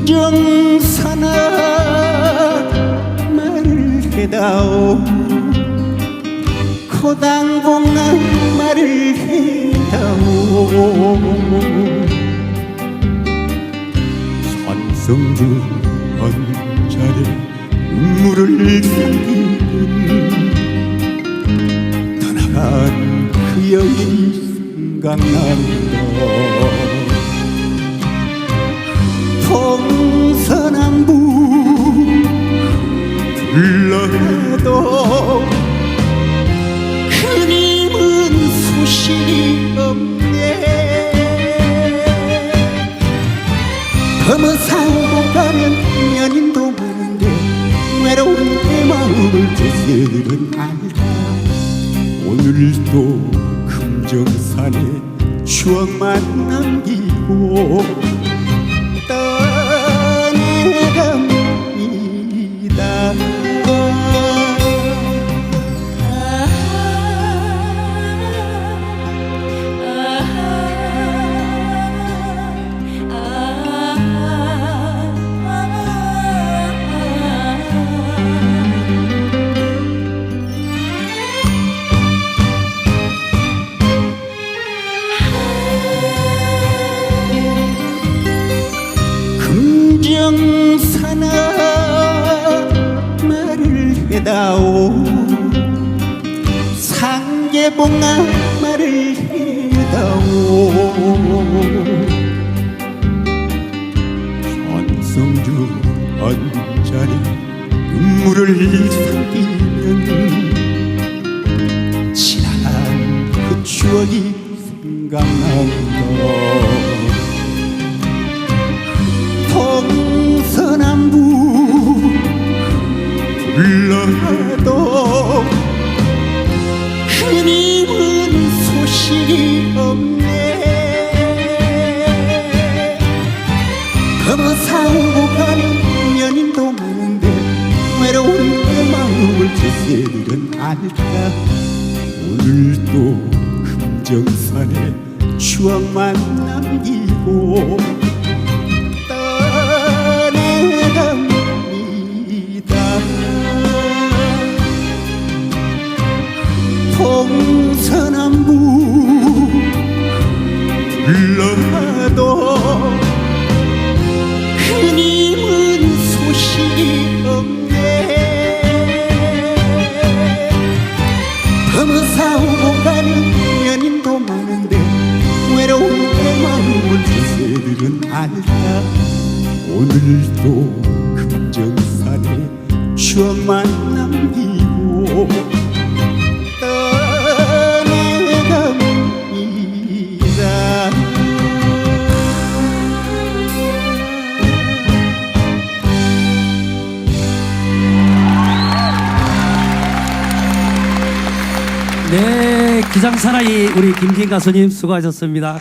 금정산아 말을 해다오. 고당공나 말을 해다오. 산성주 한자리 눈물을 삼키는 떠나간 그 여인 생각난다 없네. 검은사고 가면 연인도 많은데 외로운 내 마음을 제대는 알다 오늘도 금정산에 추억만 남기고 해다오 상계봉아 말을 해다오. 한성주 한자리 눈물을 삼키면 지난 그 추억이 생각난다 불러도 그님은 소식이 없네. 검어사오고 가는 연인도 많은데 외로운 내 마음을 제세들은 알까? 오늘도 금정산에 추억만 남기고 불러도 그님은 소식이 없네. 검사오고 가는 연인도 많은데 외로운 내 마음을 제세들은 알까? 오늘도 금정산에 추억만 남기고 네, 기장사나이 우리 김진 가수님 수고하셨습니다.